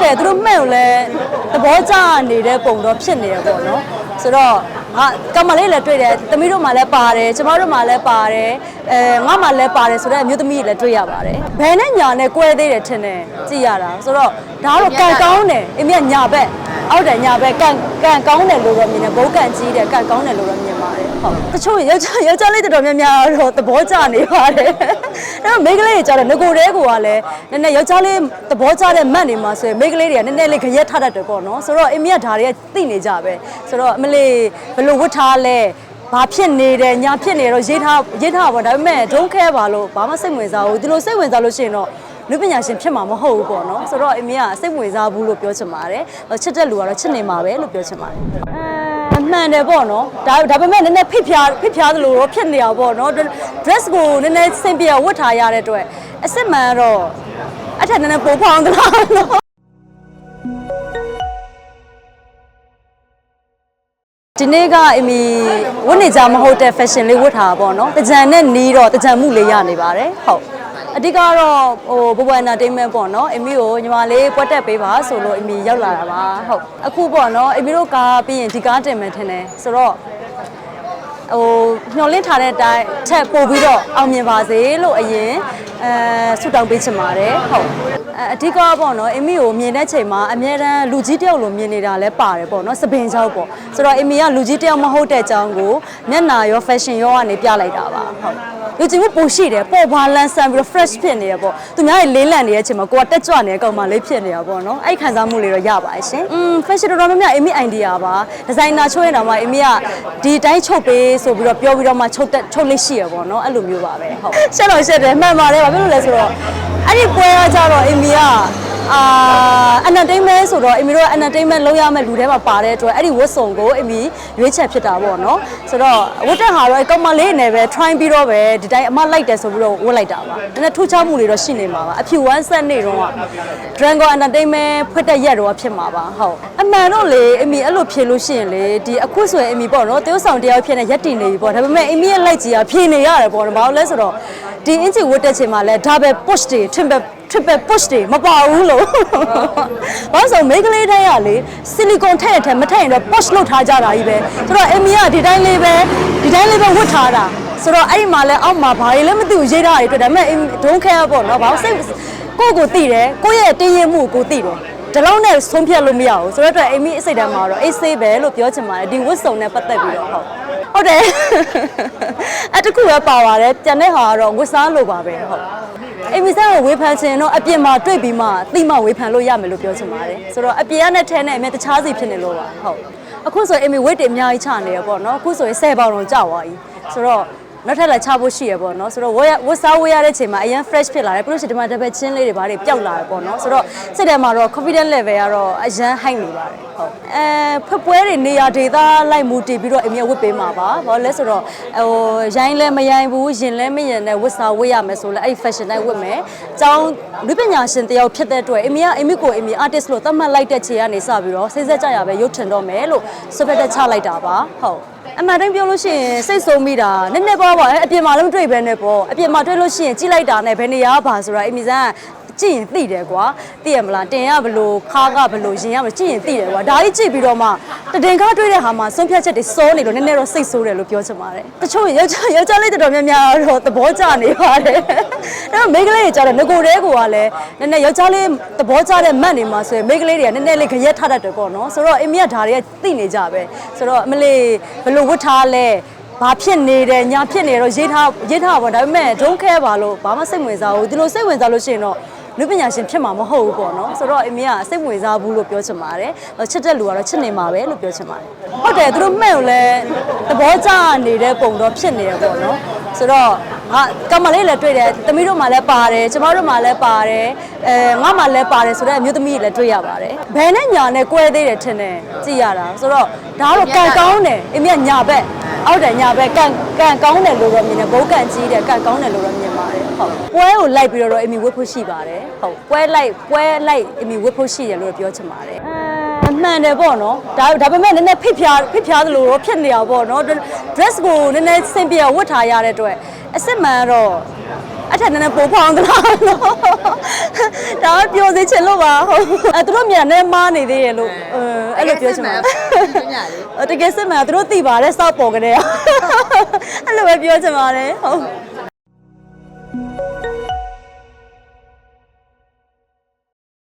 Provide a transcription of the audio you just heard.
ဟုတ်တယ်သူတို့မှန်ကိုလည်းသဘောကျနေတဲ့ပုံတော့ဖြစ်နေရပေါ့နော်ဆိုတော့ငါကမလေးလည်းတွေ့တယ်သမီးတို့မှလည်းပါတယ်ကျမတို့မှလည်းပါတယ်အဲငါမှလည်းပါတယ်ဆိုတော့အမျိုးသမီးတွေလည်းတွေ့ရပါတယ်ဘယ်နဲ့ညာနဲ့ကွဲသေးတယ်ထင်တယ်ကြည့်ရတာဆိုတော့ဒါကတော့ကန်ကောင်းတယ်အမေကညာဘက် ဟုတ်တယ်ညာဘက်ကန်ကန်ကောင်းတယ်လို့တော့မြင်တယ်ဘိုးကန်ကြီးတယ်ကန်ကောင်းတယ်လို့တော့မြင်ပါတယ်ဟုတ်တချို့ယောက်ျားယောက်ျားလေးတော်တော်များများတော့သဘောကျနေပါတယ်အဲ့တော့မိန်းကလေးတွေကျတော့ငကိုတဲကိုကလည်းနည်းနည်းယောက်ျားလေးသဘောကျတဲ့မတ်နေမှာဆိုရင်မိန်းကလေးတွေကနည်းနည်းလေးခရက်ထတတ်တယ်ပေါ့နော်ဆိုတော့အမေကဒါတွေကသိနေကြပဲဆိုတော့အမလေးဘယ်လိုဝတ်ထားလဲဘာဖြစ်နေတယ်ညာဖြစ်နေတော့ရေးထားရေးထားပါဒါပေမဲ့ don't care ပါလို့ဘာမှစိတ်ဝင်စားဘူးဒီလိုစိတ်ဝင်စားလို့ရှိရင်တော့ လူပညာရှင်ဖြစ်မှာမဟုတ်ဘူးပေါ့နော်ဆိုတော့အမေကစိတ်ဝင်စားဘူးလို့ပြောချင်ပါတယ်ချစ်တဲ့လူကတော့ချစ်နေမှာပဲလို့ပြောချင်ပါတယ်အဲမှန်တယ်ပေါ့နော်ဒါဒါပေမဲ့နည်းနည်းဖိဖျားဖိဖျားသလိုတော့ဖြစ်နေတာပေါ့နော် dress ကိုနည်းနည်းစင်ပြဝတ်ထားရတဲ့အတွက်အစ်စ်မှန်တော့အထက်နည်းနည်းပိုဖောင်းသလားနော်ဒီနေ့ကအမီဝတ်နေကြမဟုတ်တဲ့ fashion လေးဝတ်ထားတာပေါ့နော်တကြံနဲ့နီးတော့တကြံမှုလေးရနေပါတယ်ဟုတ် အဓိကတော့ဟိုဘဘ entertainment ပေါ့နော်အမီကိုညီမလေးပွက်တက်ပေးပါဆိုလို့အမီရောက်လာတာပါဟုတ်အခုပေါ့နော်အမီတို့ကားပြီးရင်ဒီကားတင်မယ်ထင်တယ်ဆိုတော့ဟိုညှော်လင့်ထားတဲ့အတိုင်းထက်ပို့ပြီးတော့အောင်မြင်ပါစေလို့အရင်အဲဆုတောင်းပေးချင်ပါတယ်ဟုတ်အဲအဓိကပေါ့နော်အမီကိုမြင်တဲ့ချိန်မှာအများတန်းလူကြီးတယောက်လိုမြင်နေတာလည်းပါတယ်ပေါ့နော်စပင်ချောက်ပေါ့ဆိုတော့အမီကလူကြီးတယောက်မဟုတ်တဲ့အကြောင်းကိုမျက်နာရော fashion ရောကနေပြလိုက်တာပါဟုတ် လူကြီးမှုပိုရှိတယ်ပေါ့ဘာလန်ဆန်ပြီးတော့ fresh ဖြစ်နေရပေါ့သူများတွေလေးလံနေတဲ့အချိန်မှာကိုကတက်ကြွနေတဲ့ကောင်မလေးဖြစ်နေတာပေါ့နော်အဲ့ဒီခံစားမှုလေးတော့ရပါတယ်ရှင်อืม fashion တော်တော်များများအမီ idea ပါဒီဇိုင်နာချိုးရင်တော့မှအမီကဒီတိုင်းချုပ်ပေးဆိုပြီးတော့ပြောပြီးတော့မှချုပ်တက်ချုပ်လေးရှိရပေါ့နော်အဲ့လိုမျိုးပါပဲဟုတ်ရှက်တော့ရှက်တယ်မှန်ပါတယ်ဘာဖြစ်လို့လဲဆိုတော့အဲ့ဒီပွဲကကြတော့အမီက အာ entertainment ဆိုတော့အမီတို့က entertainment လုပ်ရမယ့်လူထဲမှာပါတဲ့အတွက်အဲ့ဒီဝတ်စုံကိုအမီရွေးချက်ဖြစ်တာပေါ့နော်ဆိုတော့ဝတ်တဲ့ဟာတော့အကောင်မလေးနဲ့ပဲ try ပြီးတော့ပဲဒီတိုင်းအမလိုက်တယ်ဆိုပြီးတော့ဝတ်လိုက်တာပါဒါနဲ့ထူးခြားမှုတွေတော့ရှိနေမှာပါအဖြူ one set နေတော့က Dragon Entertainment ဖွက်တဲ့ရက်တော့ဖြစ်မှာပါဟုတ်အမှန်တော့လေအမီအဲ့လိုဖြေလို့ရှိရင်လေဒီအခုဆိုရင်အမီပေါ့နော်တရုတ်ဆောင်တယောက်ဖြစ်နေရက်တည်နေပြီပေါ့ဒါပေမဲ့အမီရဲ့လိုက်ကြီးကဖြေနေရတယ်ပေါ့နော်ဘာလို့လဲဆိုတော့ဒီအင်ဂျီဝတ်တဲ့ချိန်မှာလဲဒါပဲ push တွေ triple triple push တွေမပါဘူးလို့ဘာလို့ဆိုမိန်းကလေးတိုင်းကလေဆီလီကွန်ထည့်ရတဲ့မထည့်ရင်တော့ push လုပ်ထားကြတာကြီးပဲဆိုတော့အမီကဒီတိုင်းလေးပဲဒီတိုင်းလေးပဲဝတ်ထားတာဆိုတော့အဲ့ဒီမှာလဲအောက်မှာဘာတွေလဲမသိဘူးရေးထားတာတွေတွေ့ဒါပေမဲ့ don't care ပေါ့နော်ဘာလို့စိတ်ကိုယ့်ကိုသိတယ်ကိုယ့်ရဲ့တင်းရင်မှုကိုသိတယ်ဒီလောက်နဲ့ဆုံးဖြတ်လို့မရဘူးဆိုတော့အတွက်အိမ်မီအစိတ်တမ်းမှာတော့အေးဆေးပဲလို့ပြောချင်ပါတယ်ဒီဝတ်စုံနဲ့ပတ်သက်ပြီးတော့ဟုတ်ဟုတ်တယ်အဲ့တခုပဲပါပါတယ်ကျန်တဲ့ဟာကတော့ဝတ်စားလို့ပါပဲဟုတ် အိမ်မီစားကိုဝေဖန်ချင်တော့အပြင်မှာတွေ့ပြီးမှသိမှဝေဖန်လို့ရမယ်လို့ပြောချင်ပါတယ်ဆိုတော့အပြင်ကနဲ့ထဲနဲ့အမြဲတခြားစီဖြစ်နေလို့ပါဟုတ်အခုဆိုအိမ်မီဝိတ်တွေအများကြီးချနေရပေါ့နော်အခုဆိုရင်10ပေါင်တော့ကြာသွားပြီဆိုတော့ နောက်ထပ်လည်းချဖို့ရှိရပေါ့နော်ဆိုတော့ဝတ်ရဝတ်စားဝတ်ရတဲ့ချိန်မှာအရင် fresh ဖြစ်လာတယ်ပြီးလို့ရှိရင်ဒီမှာတစ်ပတ်ချင်းလေးတွေဘာတွေပျောက်လာတယ်ပေါ့နော်ဆိုတော့စိတ်ထဲမှာတော့ confidence level ကတော့အရင် high နေပါတယ်ဟုတ်အဲဖွက်ပွဲတွေနေရာဒေသလိုက်မူတည်ပြီးတော့အမြဲဝတ်ပေးမှာပါဘာလို့လဲဆိုတော့ဟိုရိုင်းလဲမရိုင်းဘူးရင်လဲမရင်နဲ့ဝတ်စားဝတ်ရမယ်ဆိုလဲအဲ့ fashion တိုင်းဝတ်မယ်အကြောင်းလူပညာရှင်တယောက်ဖြစ်တဲ့အတွက်အမေကအမေကိုအမေ artist လို့သတ်မှတ်လိုက်တဲ့ခြေကနေစပြီးတော့စိတ်ဆက်ကြရပဲရုပ်ထင်တော့မယ်လို့စွပ်ဖက်တဲ့ချလိုက်တာပါဟုတ်အမှန်တိုင်းပြောလို့ရှိရင်စိတ်ဆိုးမိတာနည်းနည်းပါးပါအပြင်မှာလည်းမတွေ့ဘဲနဲ့ပေါ့အပြင်မှာတွေ့လို့ရှိရင်ကြည့်လိုက်တာနဲ့ဘယ်နေရာပါဆိုတာအမေစမ်းကြည့်ရင်သိတယ်ကွာသိရမလားတင်ရဘလို့ခါကဘလို့ရင်ရဘလို့ကြည့်ရင်သိတယ်ကွာဒါကြီးကြည့်ပြီးတော့မှ တတင်ကားတွေ့တဲ့ဟာမှာစွန့်ဖြတ်ချက်တွေစိုးနေလို့နည်းနည်းတော့စိတ်ဆိုးတယ်လို့ပြောချင်ပါတယ်တချို့ယောက်ျားယောက်ျားလေးတော်တော်များများတော့သဘောကျနေပါတယ်အဲ့တော့မိန်းကလေးတွေကျတော့ငကိုတဲကိုကလည်းနည်းနည်းယောက်ျားလေးသဘောကျတဲ့မတ်နေမှာဆိုရင်မိန်းကလေးတွေကနည်းနည်းလေးခရက်ထတတ်တယ်ပေါ့နော်ဆိုတော့အမေကဒါတွေကသိနေကြပဲဆိုတော့အမလေးဘလို့ဝတ်ထားလဲဘာဖြစ်နေတယ်ညာဖြစ်နေတော့ရေးထားရေးထားပါဒါပေမဲ့ don't care ပါလို့ဘာမှစိတ်ဝင်စားဘူးဒီလိုစိတ်ဝင်စားလို့ရှိရင်တော့ လူပညာရှင်ဖြစ်မှာမဟုတ်ဘူးပေါ့နော်ဆိုတော့အမေကစိတ်ဝင်စားဘူးလို့ပြောချင်ပါတယ်ချစ်တဲ့လူကတော့ချစ်နေမှာပဲလို့ပြောချင်ပါတယ်ဟုတ်တယ်သူတို့မှန်ကိုလည်းသဘောကျနေတဲ့ပုံတော့ဖြစ်နေရပေါ့နော်ဆိုတော့ငါကမလေးလည်းတွေ့တယ်သမီးတို့မှလည်းပါတယ်ကျမတို့မှလည်းပါတယ်အဲငါမှလည်းပါတယ်ဆိုတော့အမျိုးသမီးတွေလည်းတွေ့ရပါတယ်ဘယ်နဲ့ညာနဲ့ကွဲသေးတယ်ထင်တယ်ကြည့်ရတာဆိုတော့ဒါကတော့ကန်ကောင်းတယ်အမေကညာဘက်ဟုတ်တယ်ညာဘက်ကန်ကန်ကောင်းတယ်လို့တော့မြင်တယ်ဘိုးကန်ကြီးတယ်ကန်ကောင်းတယ်လို့တော့မြင်ပါတယ် ဟုတ်ပွဲကိုလိုက်ပြီးတော့အမေဝတ်ဖို့ရှိပါတယ်ဟုတ်ပွဲလိုက်ပွဲလိုက်အမေဝတ်ဖို့ရှိတယ်လို့ပြောချင်ပါတယ်အမှန်တယ်ပေါ့နော်ဒါဒါပေမဲ့နည်းနည်းဖိဖျားဖိဖျားသလိုတော့ဖြစ်နေတာပေါ့နော် dress ကိုနည်းနည်းစင်ပြဝတ်ထားရတဲ့အတွက်အစ်စ်မှန်တော့အထက်နည်းနည်းပိုဖောင်းသလားလို့ဒါကပြောစေချင်လို့ပါဟုတ်အဲသူတို့မြန်နဲ့မားနေသေးရဲ့လို့အဲအဲ့လိုပြောချင်ပါအဲတကယ်စစ်မှန်သူတို့သိပါတယ်စောက်ပေါ်ကြတဲ့အဲ့လိုပဲပြောချင်ပါတယ်ဟုတ်